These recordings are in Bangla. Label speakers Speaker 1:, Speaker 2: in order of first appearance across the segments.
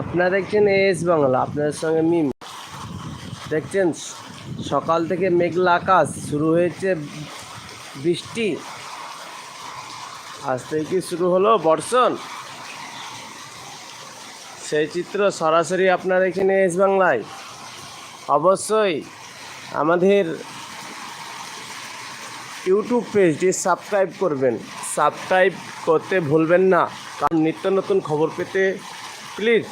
Speaker 1: আপনারা দেখছেন এস বাংলা, আপনাদের সঙ্গে মিম। দেখছেন, সকাল থেকে মেঘলা আকাশ, শুরু হয়েছে বৃষ্টি। আজ থেকে কি শুরু হলো বর্ষণ। সেই চিত্র সরাসরি আপনারা এখানে এস বাংলায়। অবশ্যই আমাদের ইউটিউব পেজটি সাবস্ক্রাইব করবেন। সাবস্ক্রাইব করতে ভুলবেন না। কারণ নিত্য নতুন খবর পেতে প্লিজ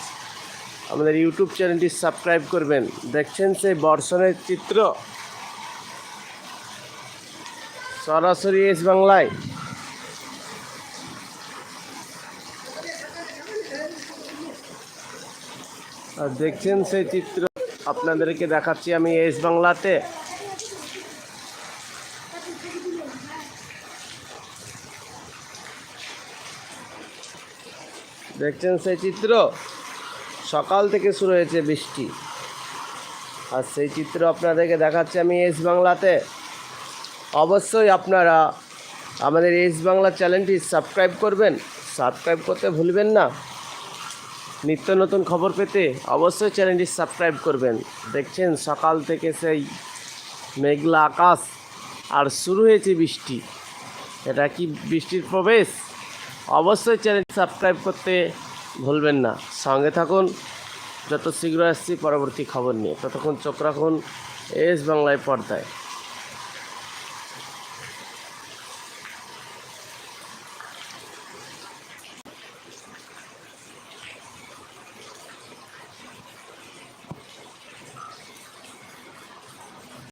Speaker 1: আমাদের ইউটিউব চ্যানেলটি সাবস্ক্রাইব করবেন। দেখছেন সেই বর্ষণের চিত্র? সরাসরি এস বাংলায়। আর দেখছেন সেই চিত্র? আপনাদেরকে দেখাচ্ছি আমি এস বাংলাতে। দেখছেন সেই চিত্র? সকাল থেকে শুরু হয়েছে বৃষ্টি। আর সেই চিত্র আপনাদেরকে দেখাচ্ছি আমি এস বাংলাতে অবশ্যই আপনারা আমাদের এস বাংলা চ্যানেলটি সাবস্ক্রাইব করবেন। সাবস্ক্রাইব করতে ভুলবেন না। নিত্য নতুন খবর পেতে অবশ্যই চ্যানেলটি সাবস্ক্রাইব করবেন। দেখছেন সকাল থেকে সেই মেঘলা আকাশ, আর শুরু হয়েছে বৃষ্টি। এটা কি বৃষ্টির প্রবেশ? অবশ্যই চ্যানেল সাবস্ক্রাইব করতে ভুলবেন না। সঙ্গে থাকুন, যত শীঘ্র আসছি, পরবর্তী খবর নিয়ে। ততক্ষণ চোখ রাখুন, এস বাংলায় পর্দায়।